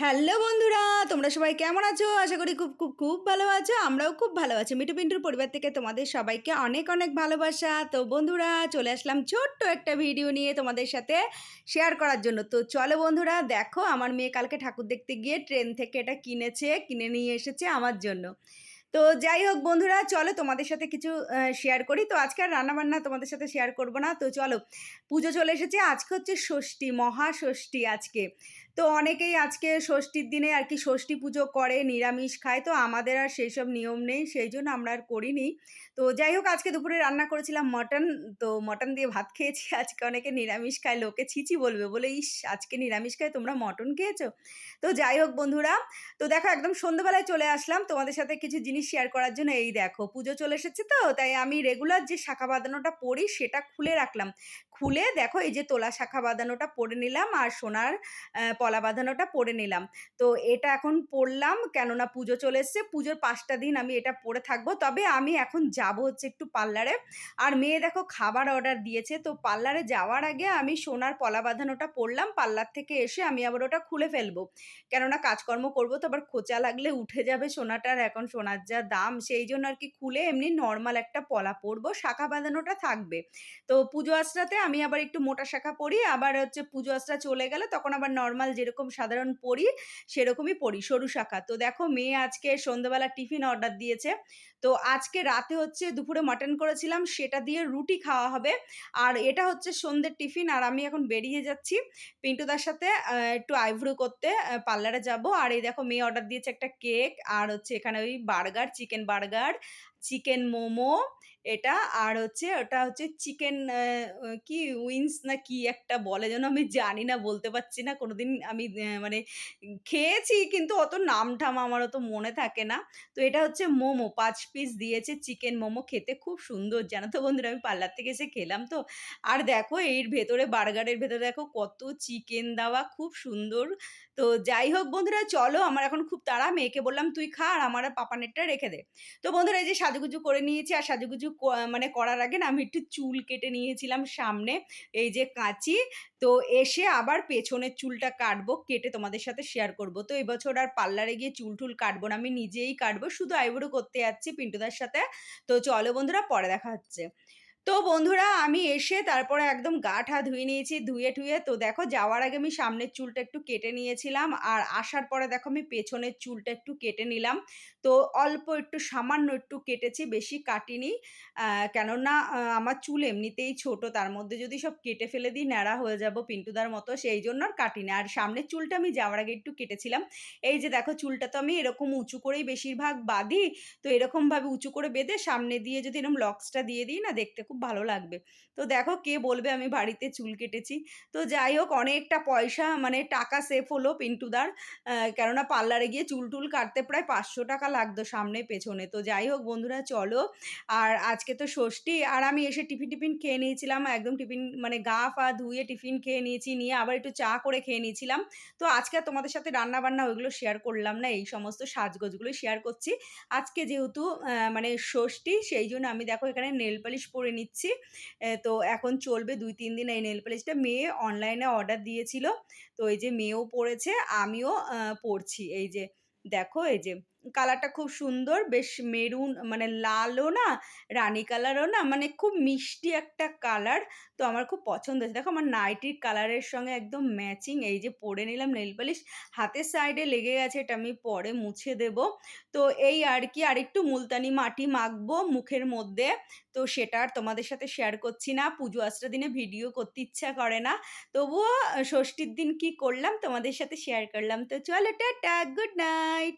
Hello বন্ধুরা, তোমরা সবাই কেমন আছো? আশা করি খুব খুব খুব ভালো আছো, আমরাও খুব ভালো আছি। মিটু পিন্টুর পরিবার থেকে তোমাদের সবাইকে অনেক অনেক ভালোবাসা। তো বন্ধুরা, চলে আসলাম ছোট্ট একটা ভিডিও নিয়ে তোমাদের সাথে শেয়ার করার জন্য। তো চলো বন্ধুরা, দেখো আমার মেয়ে কালকে ঠাকুর দেখতে গিয়ে ট্রেন থেকে এটা কিনেছে, কিনে নিয়ে এসেছে আমার জন্য। তো যাই হোক বন্ধুরা, চলো তোমাদের সাথে কিছু শেয়ার করি। তো আজকে আর রান্নাবান্না তোমাদের সাথে শেয়ার করব না। তো চলো, পুজো চলে এসেছে। আজকে হচ্ছে ষষ্ঠী, মহাষষ্ঠী আজকে। তো অনেকেই আজকে ষষ্ঠীর দিনে আর কি ষষ্ঠী পুজো করে, নিরামিষ খায়। তো আমাদের আর সেই সব নিয়ম নেই, সেই জন্য আমরা আর করিনি। তো যাই হোক, আজকে দুপুরে রান্না করেছিলাম মটন। তো মটন দিয়ে ভাত খেয়েছি। আজকে অনেকে নিরামিষ খায়, লোকে ছিচি বলবে। বলে, ইস, আজকে নিরামিষ খায়, তোমরা মটন খেয়েছো? তো যাই হোক বন্ধুরা, তো দেখো একদম সন্ধ্যেবেলায় চলে আসলাম। তোমাদের সাথে কিছু জিনিস শেয়ার করার জন্য, এই দেখো, পুজো চলে এসেছে তো, তাই আমি রেগুলার যে শাখা বাঁধানোটা পরি, সেটা খুলে রাখলাম। খুলে দেখো, এই যে তোলা শাখা বাঁধানোটা পরে নিলাম, আর সোনার পলা বাঁধানোটা পরে নিলাম। তো এটা এখন পরলাম, কেননা পুজো চলে এসছে, পুজোর পাঁচটা দিন আমি এটা পরে থাকব। তবে আমি এখন যাব হচ্ছে একটু পার্লারে। আর মেয়ে দেখো, খাবার অর্ডার দিয়েছে, তো পার্লারে যাওয়ার আগে আমি সোনার পলা বাঁধানোটা পরলাম, পার্লার থেকে এসে আমি আবার ওটা খুলে ফেলব। কেননা কাজকর্ম করব, তো আবার খোঁচা লাগলে উঠে যাবে সোনাটার এখন সোনার যা দাম সেই জন্য আর কি খুলে এমনি নর্মাল একটা পলা পরবো, শাখা বাঁধানোটা থাকবে। তো পুজো আশ্রাতে আমি আবার একটু মোটা শাখা পরি, আবার হচ্ছে পুজো আশ্রা চলে গেলে তখন আবার নর্মাল যেরকম সাধারণ পরি, সেরকমই পরি সরু শাখা। তো দেখো মেয়ে আজকে সন্ধ্যাবেলা টিফিন অর্ডার দিয়েছে। তো আজকে রাতে হচ্ছে দুপুরে মাটন করেছিলাম, সেটা দিয়ে রুটি খাওয়া হবে। আর এটা হচ্ছে সন্ধ্যের টিফিন, আর আমি এখন বেরিয়ে যাচ্ছি পিন্টুদার সাথে একটু আইভ্রো করতে পার্লারে যাব। আর এই দেখো মেয়ে অর্ডার দিয়েছে একটা কেক, আর হচ্ছে এখানে ওই burger chicken burger chicken momo এটা আর হচ্ছে ওটা হচ্ছে চিকেন কি উইংস না কি একটা বলে যেন আমি জানি না, বলতে পারছি না। কোনোদিন আমি মানে খেয়েছি কিন্তু অত নাম ঠাম আমার অত মনে থাকে না। তো এটা হচ্ছে মোমো, পাঁচ পিস দিয়েছে চিকেন মোমো, খেতে খুব সুন্দর। জানো তো বন্ধুরা, আমি পার্লার থেকে এসে খেলাম তো। আর দেখো এর ভেতরে, বার্গারের ভেতরে দেখো কত চিকেন দেওয়া, খুব সুন্দর। তো যাই হোক বন্ধুরা, চলো আমার এখন খুব তাড়া, মেয়েকে বললাম তুই খা আর আমার পাপানেরটা রেখে দে। তো বন্ধুরা এই যে সাজুগুজু করে নিয়েছি আর সাজুগুজু মানে করার আগে না আমি একটু চুল কেটে নিয়েছিলাম সামনে, এই যে কাঁচি। তো এসে আবার পেছনের চুলটা কাটবো, কেটে তোমাদের সাথে শেয়ার করব। তো এবছর আর পার্লারে গিয়ে চুল টুল কাটবো না, আমি নিজেই কাটবো। শুধু আইব্রো করতে যাচ্ছি পিন্টুদার সাথে। তো চলো বন্ধুরা, পরে দেখা হচ্ছে। তো বন্ধুরা, আমি এসে তারপরে একদম গা ঠা ধুয়ে নিয়েছি, ধুয়ে টুয়ে। তো দেখো, যাওয়ার আগে আমি সামনের চুলটা একটু কেটে নিয়েছিলাম আর আসার পরে দেখো, আমি পেছনের চুলটা একটু কেটে নিলাম। তো অল্প একটু, সামান্য একটু কেটেছি, বেশি কাটিনি। কেননা আমার চুল এমনিতেই ছোট, তার মধ্যে যদি সব কেটে ফেলে দিই, ন্যাড়া হয়ে যাব পিন্টুদার মতো, সেই জন্য আর কাটিনি। আর সামনের চুলটা আমি যাওয়ার আগে একটু কেটেছিলাম। এই যে দেখো, চুলটা তো আমি এরকম উঁচু করেই বেশিরভাগ বাঁধি, তো এরকমভাবে উঁচু করে বেঁধে সামনে দিয়ে যদি এরকম লক্সটা দিয়ে দিই না, দেখতে খুব ভালো লাগবে। তো দেখো কে বলবে আমি বাড়িতে চুল কেটেছি। তো যাই হোক, অনেকটা পয়সা মানে টাকা সেফ হলো পিন্টুদার। কেননা পার্লারে গিয়ে চুল টুল কাটতে প্রায় পাঁচশো টাকা লাগতো সামনে পেছনে। তো যাই হোক বন্ধুরা, চলো। আর আজকে তো ষষ্ঠী, আর আমি এসে টিফিন টিফিন খেয়ে নিয়েছিলাম। একদম টিফিন মানে গা ফা ধুয়ে টিফিন খেয়ে নিয়েছি, নিয়ে আবার একটু চা করে খেয়ে নিয়েছিলাম। তো আজকে তোমাদের সাথে রান্না বান্না ওইগুলো শেয়ার করলাম না, এই সমস্ত সাজগোজগুলো শেয়ার করছি। আজকে যেহেতু মানে ষষ্ঠী, সেই জন্য আমি দেখো এখানে নেল পালিশ পরে নিচ্ছি। তো এখন চলবে দুই, তিন দিন এই নেল পালিশটা মেয়ে অনলাইনে অর্ডার দিয়েছিল। তো এই যে মেয়েও পড়েছে, আমিও পড়ছি। এই যে, দেখো, এই যে কালারটা খুব সুন্দর, বেশ মেরুন মানে লালও না, রানী কালারও না মানে খুব মিষ্টি একটা কালার। তো আমার খুব পছন্দ হয়েছে। দেখো আমার নাইটির কালারের সঙ্গে একদম ম্যাচিং, এই যে পরে নিলাম নেল পালিশ, হাতের সাইডে লেগে গেছে, এটা আমি পরে মুছে দেব। তো এই আর কি, আর একটু মুলতানি মাটি মাখবো মুখের মধ্যে। তো সেটা আর তোমাদের সাথে শেয়ার করছি না, পুজো আশ্রা দিনে ভিডিও করতে ইচ্ছা করে না। তবুও, ষষ্ঠীর দিন কি করলাম, তোমাদের সাথে শেয়ার করলাম। তো চলো, টাটা গুড নাইট